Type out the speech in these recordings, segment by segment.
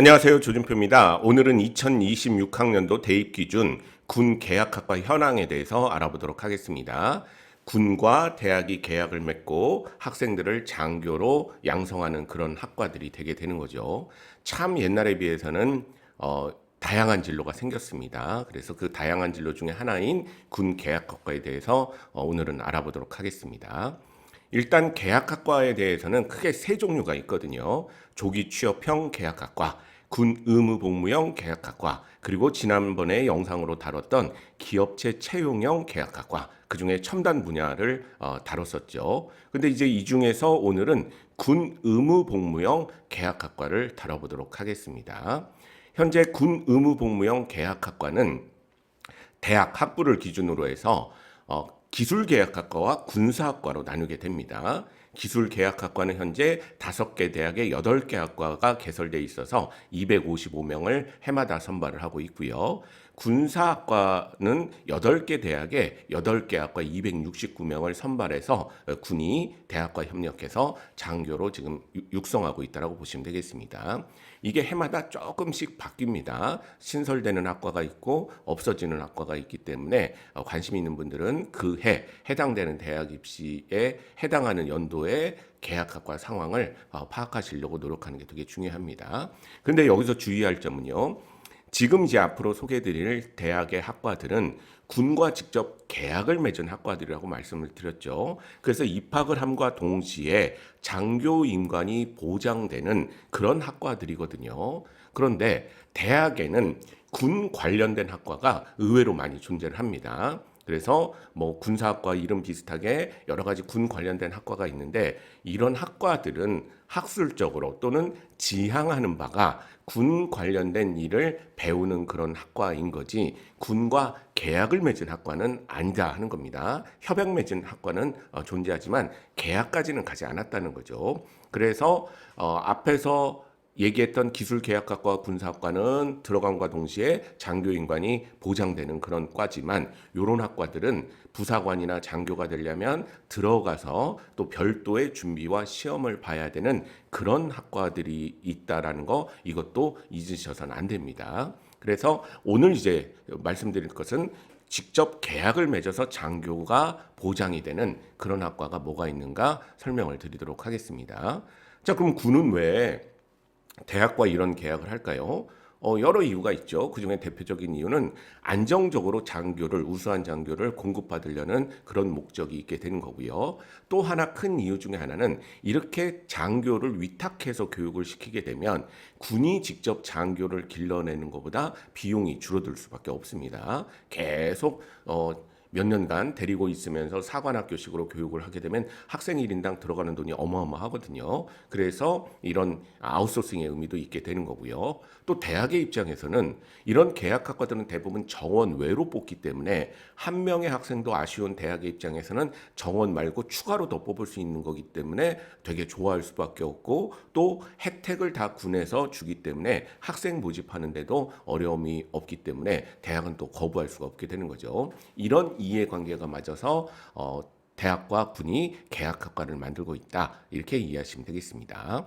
안녕하세요. 조준표입니다. 오늘은 2026학년도 대입 기준 군 계약학과 현황에 대해서 알아보도록 하겠습니다. 군과 대학이 계약을 맺고 학생들을 장교로 양성하는 그런 학과들이 되게 되는 거죠. 참 옛날에 비해서는 어, 다양한 진로가 생겼습니다. 그래서 그 다양한 진로 중에 하나인 군 계약학과에 대해서 어, 오늘은 알아보도록 하겠습니다. 일단 계약학과에 대해서는 크게 세 종류가 있거든요. 조기 취업형 계약학과, 군 의무 복무형 계약학과, 그리고 지난번에 영상으로 다뤘던 기업체 채용형 계약학과, 그 중에 첨단 분야를 어, 다뤘었죠. 근데 이제 이 중에서 오늘은 군 의무 복무형 계약학과를 다뤄보도록 하겠습니다. 현재 군 의무 복무형 계약학과는 대학 학부를 기준으로 해서 어, 기술계약학과와 군사학과로 나누게 됩니다. 기술계약학과는 현재 다섯 개 대학에 여덟 개 학과가 개설돼 있어서 255명을 해마다 선발을 하고 있고요. 군사학과는 여덟 개 대학에 여덟 개 학과 269명을 선발해서 어, 군이 대학과 협력해서 장교로 지금 유- 육성하고 있다고 보시면 되겠습니다. 이게 해마다 조금씩 바뀝니다. 신설되는 학과가 있고 없어지는 학과가 있기 때문에 어, 관심 있는 분들은 그 해 해당되는 대학 입시에 해당하는 연도의 계약학과 상황을 어, 파악하시려고 노력하는 게 되게 중요합니다. 근데 여기서 주의할 점은요. 지금 이제 앞으로 소개해드릴 대학의 학과들은 군과 직접 계약을 맺은 학과들이라고 말씀을 드렸죠. 그래서 입학을 함과 동시에 장교 인관이 보장되는 그런 학과들이거든요. 그런데 대학에는 군 관련된 학과가 의외로 많이 존재를 합니다. 그래서 뭐 군사학과 이름 비슷하게 여러 가지 군 관련된 학과가 있는데 이런 학과들은 학술적으로 또는 지향하는 바가 군 관련된 일을 배우는 그런 학과인 거지 군과 계약을 맺은 학과는 아니다 하는 겁니다. 협약 맺은 학과는 어, 존재하지만 계약까지는 가지 않았다는 거죠. 그래서 어, 앞에서 얘기했던 기술 계약학과 군사학과는 들어감과 동시에 장교인관이 보장되는 그런 과지만 이런 학과들은 부사관이나 장교가 되려면 들어가서 또 별도의 준비와 시험을 봐야 되는 그런 학과들이 있다라는 거 이것도 잊으셔서는 안 됩니다. 그래서 오늘 이제 말씀드릴 것은 직접 계약을 맺어서 장교가 보장이 되는 그런 학과가 뭐가 있는가 설명을 드리도록 하겠습니다. 자, 그럼 군은 왜 대학과 이런 계약을 할까요? 어, 여러 이유가 있죠. 그 중에 대표적인 이유는 안정적으로 장교를, 우수한 장교를 공급받으려는 그런 목적이 있게 되는 거고요. 또 하나 큰 이유 중에 하나는 이렇게 장교를 위탁해서 교육을 시키게 되면 군이 직접 장교를 길러내는 것보다 비용이 줄어들 수밖에 없습니다. 계속, 어, 몇 년간 데리고 있으면서 사관학교식으로 교육을 하게 되면 학생 1인당 들어가는 돈이 어마어마하거든요. 그래서 이런 아웃소싱의 의미도 있게 되는 거고요. 또 대학의 입장에서는 이런 계약학과들은 대부분 정원 외로 뽑기 때문에 한 명의 학생도 아쉬운 대학의 입장에서는 정원 말고 추가로 더 뽑을 수 있는 거기 때문에 되게 좋아할 수밖에 없고 또 혜택을 다 군에서 주기 때문에 학생 모집하는데도 어려움이 없기 때문에 대학은 또 거부할 수가 없게 되는 거죠. 이런 이해관계가 맞아서 어, 대학과 군이 계약학과를 만들고 있다 이렇게 이해하시면 되겠습니다.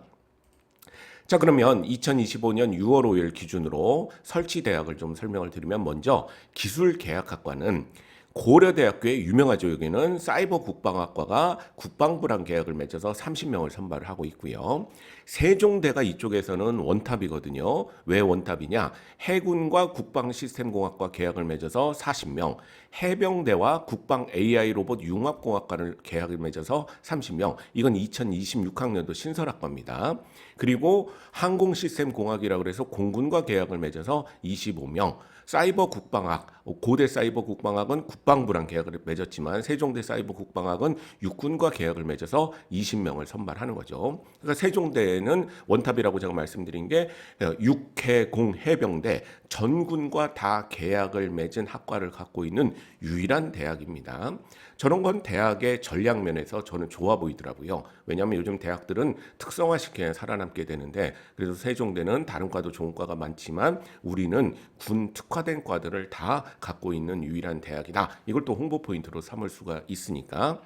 자 그러면 2025년 6월 5일 기준으로 설치 대학을 좀 설명을 드리면 먼저 기술 계약학과는 고려대학교의 유명하죠 여기는 사이버 국방학과가 국방부랑 계약을 맺어서 30명을 선발을 하고 있고요. 세종대가 이쪽에서는 원탑이거든요. 왜 원탑이냐? 해군과 국방시스템공학과 계약을 맺어서 40명, 해병대와 국방 AI 로봇 융합공학과를 계약을 맺어서 30명. 이건 2026학년도 신설학과입니다. 그리고 항공시스템공학이라고 해서 공군과 계약을 맺어서 25명. 사이버 국방학, 고대 사이버 국방학은 국방부랑 계약을 맺었지만 세종대 사이버 국방학은 육군과 계약을 맺어서 20명을 선발하는 거죠. 그러니까 세종대는 원탑이라고 제가 말씀드린 게 육해공 해병대 전군과 다 계약을 맺은 학과를 갖고 있는 유일한 대학입니다. 저런 건 대학의 전략 면에서 저는 좋아 보이더라고요. 왜냐하면 요즘 대학들은 특성화시켜야 살아남게 되는데 그래서 세종대는 다른 과도 좋은 과가 많지만 우리는 군 특화된 과들을 다 갖고 있는 유일한 대학이다. 이걸 또 홍보 포인트로 삼을 수가 있으니까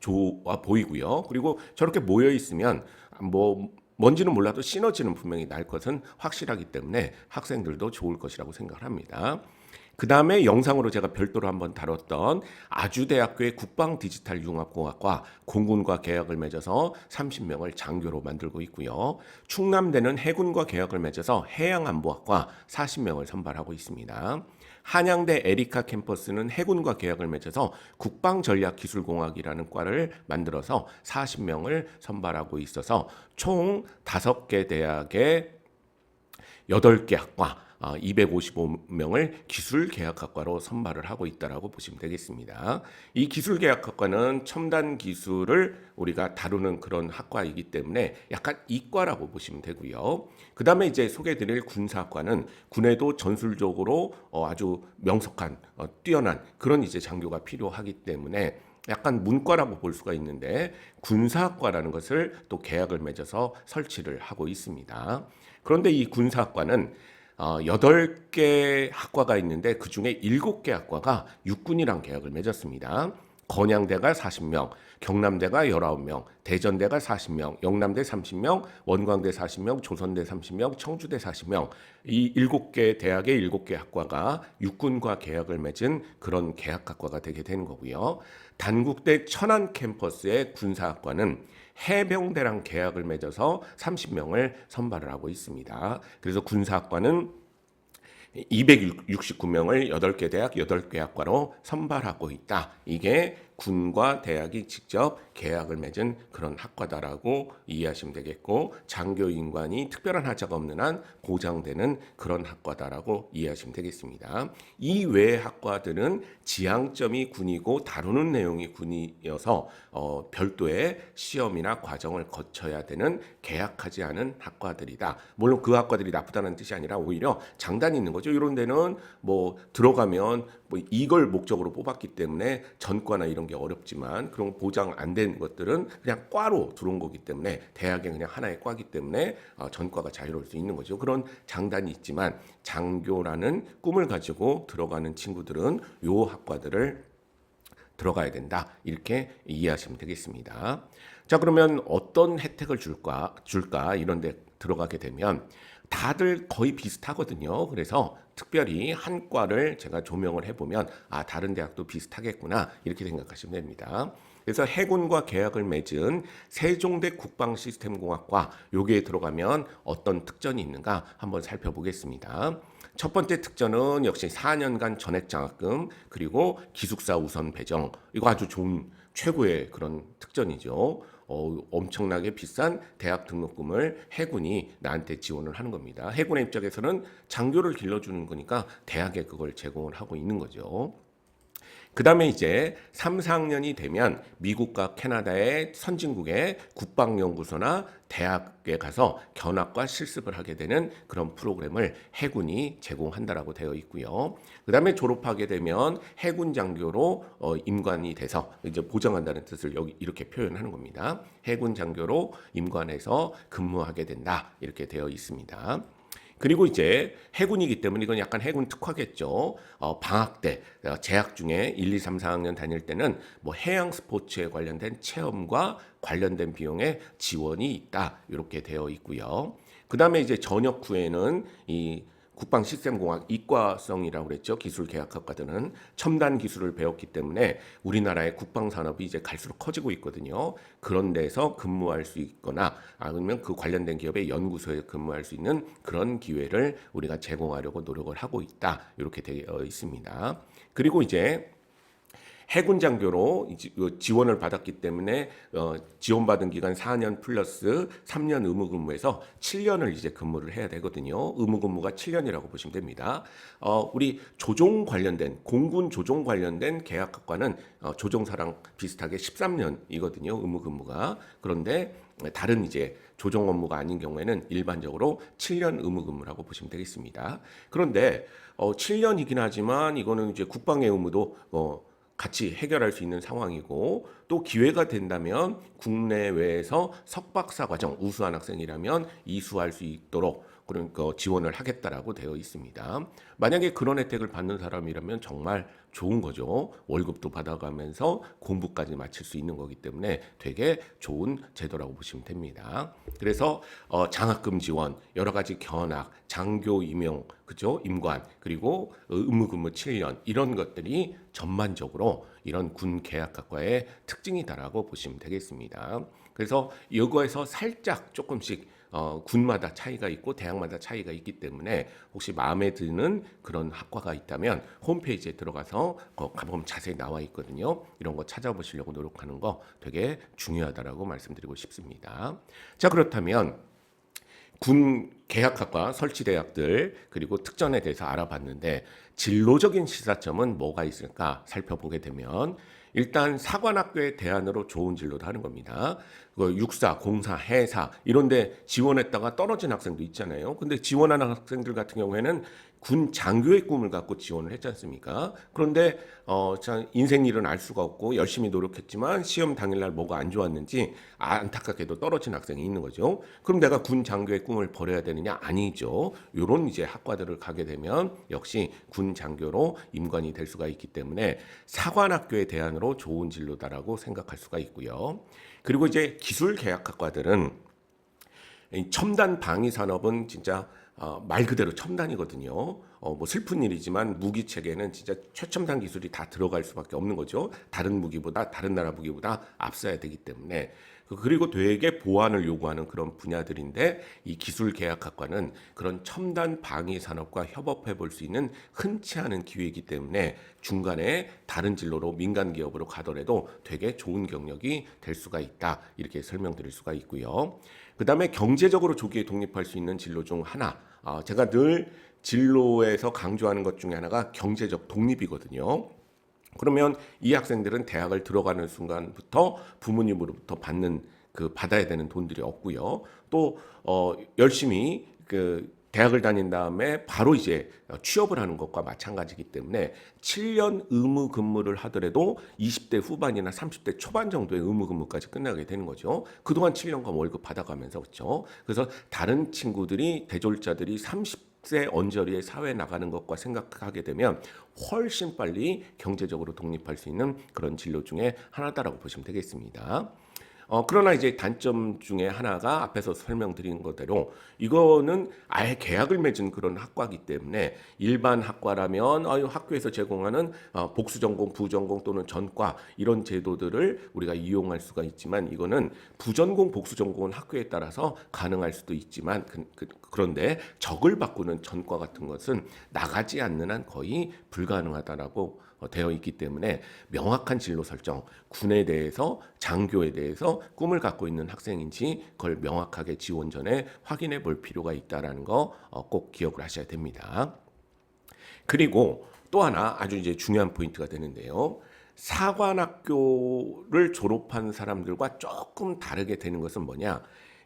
좋아 보이고요. 그리고 저렇게 모여 있으면 뭐 뭔지는 몰라도 시너지는 분명히 날 것은 확실하기 때문에 학생들도 좋을 것이라고 생각을 합니다. 그 다음에 영상으로 제가 별도로 한번 다뤘던 아주대학교의 국방 디지털 융합공학과 공군과 계약을 맺어서 30명을 장교로 만들고 있고요. 충남대는 해군과 계약을 맺어서 해양안보학과 40명을 선발하고 있습니다. 한양대 에리카 캠퍼스는 해군과 계약을 맺어서 국방전략기술공학이라는 과를 만들어서 40명을 선발하고 있어서 총 5개 대학의 8개 학과 255명을 기술 계약학과로 선발을 하고 있다라고 보시면 되겠습니다. 이 기술 계약학과는 첨단 기술을 우리가 다루는 그런 학과이기 때문에 약간 이과라고 보시면 되고요. 그 다음에 이제 소개드릴 군사학과는 군에도 전술적으로 어, 아주 명석한 어, 뛰어난 그런 이제 장교가 필요하기 때문에 약간 문과라고 볼 수가 있는데 군사학과라는 것을 또 계약을 맺어서 설치를 하고 있습니다. 그런데 이 군사학과는 어, 8개 학과가 있는데 그 중에 7개 학과가 육군이랑 계약을 맺었습니다. 건양대가 40명, 경남대가 19명, 대전대가 40명, 영남대 30명, 원광대 40명, 조선대 30명, 청주대 40명. 이 7개 대학의 7개 학과가 육군과 계약을 맺은 그런 계약학과가 되게 되는 거고요. 단국대 천안 캠퍼스의 군사학과는 해병대랑 계약을 맺어서 30명을 선발을 하고 있습니다. 그래서 군사학과는 269명을 8개 대학 8개 학과로 선발하고 있다. 이게 군과 대학이 직접 계약을 맺은 그런 학과다라고 이해하시면 되겠고 장교 인관이 특별한 하자가 없는 한 보장되는 그런 학과다라고 이해하시면 되겠습니다. 이 외의 학과들은 지향점이 군이고 다루는 내용이 군이어서 어, 별도의 시험이나 과정을 거쳐야 되는 계약하지 않은 학과들이다. 물론 그 학과들이 나쁘다는 뜻이 아니라 오히려 장단이 있는 거죠. 이런 데는 뭐 들어가면 뭐 이걸 목적으로 뽑았기 때문에 전과나 이런 게 어렵지만 그런 보장 안 된 것들은 그냥 과로 들어온 거기 때문에 대학에 그냥 하나의 과기 때문에 어, 전과가 자유로울 수 있는 거죠. 그런 장단이 있지만 장교라는 꿈을 가지고 들어가는 친구들은 요 학과들을 들어가야 된다. 이렇게 이해하시면 되겠습니다. 자, 그러면 어떤 혜택을 줄까? 줄까? 이런 데 들어가게 되면 다들 거의 비슷하거든요. 그래서 특별히 한 과를 제가 조명을 해보면 아 다른 대학도 비슷하겠구나 이렇게 생각하시면 됩니다. 그래서 해군과 계약을 맺은 세종대 국방시스템공학과 여기에 들어가면 어떤 특전이 있는가 한번 살펴보겠습니다. 첫 번째 특전은 역시 4년간 전액 장학금 그리고 기숙사 우선 배정 이거 아주 좋은 최고의 그런 특전이죠. 어, 엄청나게 비싼 대학 등록금을 해군이 나한테 지원을 하는 겁니다. 해군의 입장에서는 장교를 길러주는 거니까 대학에 그걸 제공을 하고 있는 거죠. 그 다음에 이제 3, 4학년이 되면 미국과 캐나다의 선진국의 국방연구소나 대학에 가서 견학과 실습을 하게 되는 그런 프로그램을 해군이 제공한다라고 되어 있고요. 그 다음에 졸업하게 되면 해군 장교로 어, 임관이 돼서 이제 보장한다는 뜻을 여기 이렇게 표현하는 겁니다. 해군 장교로 임관해서 근무하게 된다 이렇게 되어 있습니다. 그리고 이제 해군이기 때문에 이건 약간 해군 특화겠죠. 어, 방학 때 어, 재학 중에 1, 2, 3, 4학년 다닐 때는 뭐 해양 스포츠에 관련된 체험과 관련된 비용에 지원이 있다. 이렇게 되어 있고요. 그다음에 이제 전역 후에는 이 국방시스템공학 이과성이라고 그랬죠. 기술 계약학과들은 첨단 기술을 배웠기 때문에 우리나라의 국방 산업이 이제 갈수록 커지고 있거든요. 그런 데서 근무할 수 있거나 아니면 그 관련된 기업의 연구소에 근무할 수 있는 그런 기회를 우리가 제공하려고 노력을 하고 있다. 이렇게 되어 있습니다. 그리고 이제 해군 장교로 지원을 받았기 때문에 어, 지원받은 기간 4년 플러스 3년 의무 근무에서 7년을 이제 근무를 해야 되거든요. 의무 근무가 7년이라고 보시면 됩니다. 어, 우리 조종 관련된 공군 조종 관련된 계약학과는 어, 조종사랑 비슷하게 13년이거든요. 의무 근무가 그런데 다른 이제 조종 업무가 아닌 경우에는 일반적으로 7년 의무 근무라고 보시면 되겠습니다. 그런데 어, 7년이긴 하지만 이거는 이제 국방의 의무도 어, 같이 해결할 수 있는 상황이고 또 기회가 된다면 국내외에서 석박사 과정 우수한 학생이라면 이수할 수 있도록 그러니까 지원을 하겠다라고 되어 있습니다. 만약에 그런 혜택을 받는 사람이라면 정말 좋은 거죠. 월급도 받아가면서 공부까지 마칠 수 있는 거기 때문에 되게 좋은 제도라고 보시면 됩니다. 그래서 어, 장학금 지원, 여러 가지 견학, 장교 임용, 그죠? 임관, 그리고 의무근무 7년 이런 것들이 전반적으로 이런 군 계약학과의 특징이다라고 보시면 되겠습니다. 그래서 이거에서 살짝 조금씩 어, 군마다 차이가 있고 대학마다 차이가 있기 때문에 혹시 마음에 드는 그런 학과가 있다면 홈페이지에 들어가서 거 가보면 자세히 나와 있거든요. 이런 거 찾아보시려고 노력하는 거 되게 중요하다라고 말씀드리고 싶습니다. 자 그렇다면 군 계약학과 설치 대학들 그리고 특전에 대해서 알아봤는데 진로적인 시사점은 뭐가 있을까 살펴보게 되면 일단 사관학교의 대안으로 좋은 진로도 하는 겁니다. 그 육사, 공사, 해사 이런데 지원했다가 떨어진 학생도 있잖아요. 근데 지원하는 학생들 같은 경우에는 군 장교의 꿈을 갖고 지원을 했지 않습니까? 그런데 어, 참 인생 일은 알 수가 없고 열심히 노력했지만 시험 당일날 뭐가 안 좋았는지 안타깝게도 떨어진 학생이 있는 거죠. 그럼 내가 군 장교의 꿈을 버려야 되느냐? 아니죠. 요런 이제 학과들을 가게 되면 역시 군 장교로 임관이 될 수가 있기 때문에 사관학교의 대안으로 좋은 진로다라고 생각할 수가 있고요. 그리고 이제 기술 계약학과들은 이 첨단 방위 산업은 진짜 어, 말 그대로 첨단이거든요. 어, 뭐 슬픈 일이지만 무기 체계는 진짜 최첨단 기술이 다 들어갈 수밖에 없는 거죠. 다른 무기보다 다른 나라 무기보다 앞서야 되기 때문에 그- 그리고 되게 보안을 요구하는 그런 분야들인데 이 기술 계약학과는 그런 첨단 방위 산업과 협업해 볼 수 있는 흔치 않은 기회이기 때문에 중간에 다른 진로로 민간 기업으로 가더라도 되게 좋은 경력이 될 수가 있다 이렇게 설명드릴 수가 있고요. 그 다음에 경제적으로 조기에 독립할 수 있는 진로 중 하나 어, 제가 늘 진로에서 강조하는 것 중에 하나가 경제적 독립이거든요. 그러면 이 학생들은 대학을 들어가는 순간부터 부모님으로부터 받는 그 받아야 되는 돈들이 없고요. 또 어, 열심히 그 대학을 다닌 다음에 바로 이제 취업을 하는 것과 마찬가지이기 때문에 7년 의무 근무를 하더라도 20대 후반이나 30대 초반 정도의 의무 근무까지 끝나게 되는 거죠. 그동안 7년간 월급 받아가면서 그렇죠. 그래서 다른 친구들이 대졸자들이 30 세 언저리에 사회에 나가는 것과 생각하게 되면 훨씬 빨리 경제적으로 독립할 수 있는 그런 진로 중에 하나다라고 보시면 되겠습니다. 어, 그러나 이제 단점 중에 하나가 앞에서 설명드린 것대로 이거는 아예 계약을 맺은 그런 학과이기 때문에 일반 학과라면 아유, 학교에서 제공하는 어, 복수 전공, 부전공 또는 전과 이런 제도들을 우리가 이용할 수가 있지만 이거는 부전공, 복수 전공은 학교에 따라서 가능할 수도 있지만 그, 그, 그런데 적을 바꾸는 전과 같은 것은 나가지 않는 한 거의 불가능하다라고 어, 되어 있기 때문에 명확한 진로 설정, 군에 대해서 장교에 대해서 꿈을 갖고 있는 학생인지 그걸 명확하게 지원 전에 확인해 볼 필요가 있다라는 거 꼭 기억을 하셔야 됩니다. 그리고 또 하나 아주 이제 중요한 포인트가 되는데요. 사관학교를 졸업한 사람들과 조금 다르게 되는 것은 뭐냐?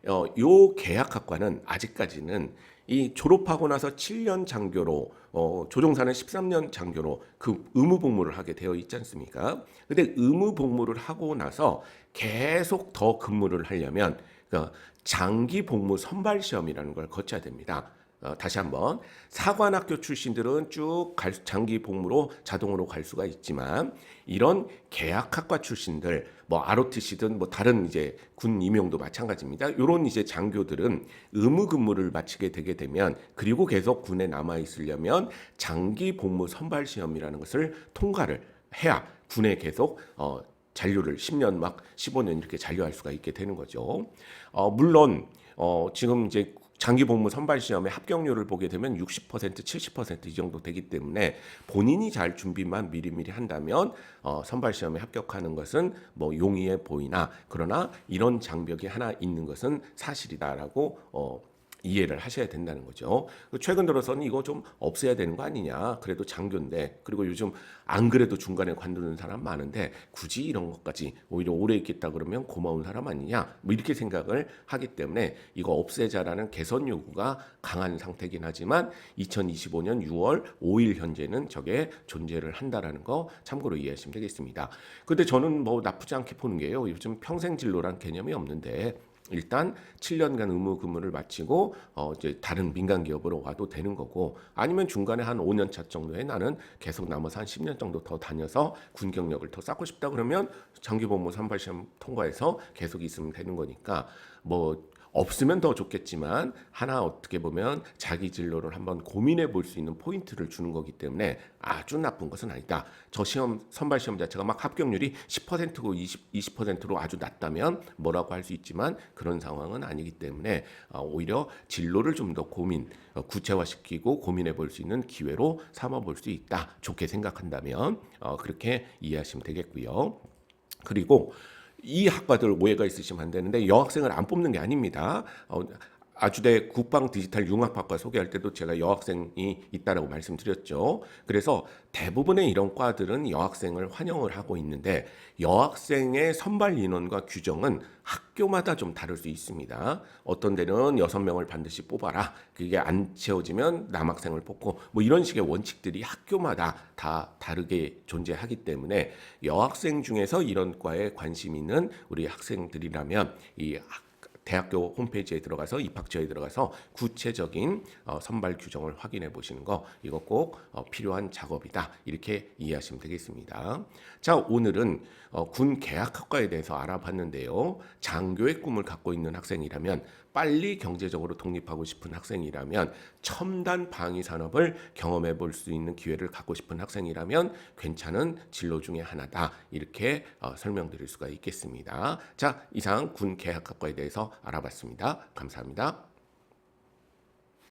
어, 요 계약학과는 아직까지는 이 졸업하고 나서 7년 장교로 어, 조종사는 13년 장교로 그 의무 복무를 하게 되어 있지 않습니까? 근데 의무 복무를 하고 나서 계속 더 근무를 하려면 그 장기 복무 선발 시험이라는 걸 거쳐야 됩니다. 어, 다시 한번 사관학교 출신들은 쭉 갈, 장기 복무로 자동으로 갈 수가 있지만 이런 계약학과 출신들 뭐 ROTC든 뭐 다른 이제 군 임용도 마찬가지입니다. 이런 이제 장교들은 의무 근무를 마치게 되게 되면 그리고 계속 군에 남아 있으려면 장기 복무 선발 시험이라는 것을 통과를 해야 군에 계속 어 잔류를 10년 막 15년 이렇게 잔류할 수가 있게 되는 거죠. 어 물론 어 지금 이제 장기 복무 선발 시험의 합격률을 보게 되면 60% 70%이 정도 되기 때문에 본인이 잘 준비만 미리미리 한다면 어, 선발 시험에 합격하는 것은 뭐 용이해 보이나 그러나 이런 장벽이 하나 있는 것은 사실이다라고 어, 이해를 하셔야 된다는 거죠. 최근 들어서는 이거 좀 없애야 되는 거 아니냐. 그래도 장교인데 그리고 요즘 안 그래도 중간에 관두는 사람 많은데 굳이 이런 것까지 오히려 오래 있겠다 그러면 고마운 사람 아니냐. 뭐 이렇게 생각을 하기 때문에 이거 없애자라는 개선 요구가 강한 상태긴 하지만 2025년 6월 5일 현재는 저게 존재를 한다라는 거 참고로 이해하시면 되겠습니다. 근데 저는 뭐 나쁘지 않게 보는 게요. 요즘 평생 진로란 개념이 없는데 일단 7년간 의무 근무를 마치고 어 이제 다른 민간 기업으로 와도 되는 거고 아니면 중간에 한 5년 차 정도에 나는 계속 남아서 한 10년 정도 더 다녀서 군 경력을 더 쌓고 싶다 그러면 장기 복무 선발 시험 통과해서 계속 있으면 되는 거니까 뭐 없으면 더 좋겠지만 하나 어떻게 보면 자기 진로를 한번 고민해 볼 수 있는 포인트를 주는 거기 때문에 아주 나쁜 것은 아니다. 저 시험 선발 시험 자체가 막 합격률이 10%고 20, 20%로 아주 낮다면 뭐라고 할 수 있지만 그런 상황은 아니기 때문에 어, 오히려 진로를 좀 더 고민 어, 구체화시키고 고민해 볼 수 있는 기회로 삼아 볼 수 있다. 좋게 생각한다면 어, 그렇게 이해하시면 되겠고요. 그리고 이 학과들 오해가 있으시면 안 되는데 여학생을 안 뽑는 게 아닙니다. 어, 아주대 국방 디지털 융합학과 소개할 때도 제가 여학생이 있다라고 말씀드렸죠. 그래서 대부분의 이런 과들은 여학생을 환영을 하고 있는데 여학생의 선발 인원과 규정은 학교마다 좀 다를 수 있습니다. 어떤 데는 여섯 명을 반드시 뽑아라. 그게 안 채워지면 남학생을 뽑고 뭐 이런 식의 원칙들이 학교마다 다 다르게 존재하기 때문에 여학생 중에서 이런 과에 관심 있는 우리 학생들이라면 이 학- 대학교 홈페이지에 들어가서 입학처에 들어가서 구체적인 어, 선발 규정을 확인해 보시는 거 이거 꼭 어, 필요한 작업이다 이렇게 이해하시면 되겠습니다. 자 오늘은 어, 군 계약학과에 대해서 알아봤는데요. 장교의 꿈을 갖고 있는 학생이라면 빨리 경제적으로 독립하고 싶은 학생이라면 첨단 방위 산업을 경험해 볼 수 있는 기회를 갖고 싶은 학생이라면 괜찮은 진로 중에 하나다 이렇게 어, 설명드릴 수가 있겠습니다. 자 이상 군 계약학과에 대해서 알아봤습니다. 감사합니다.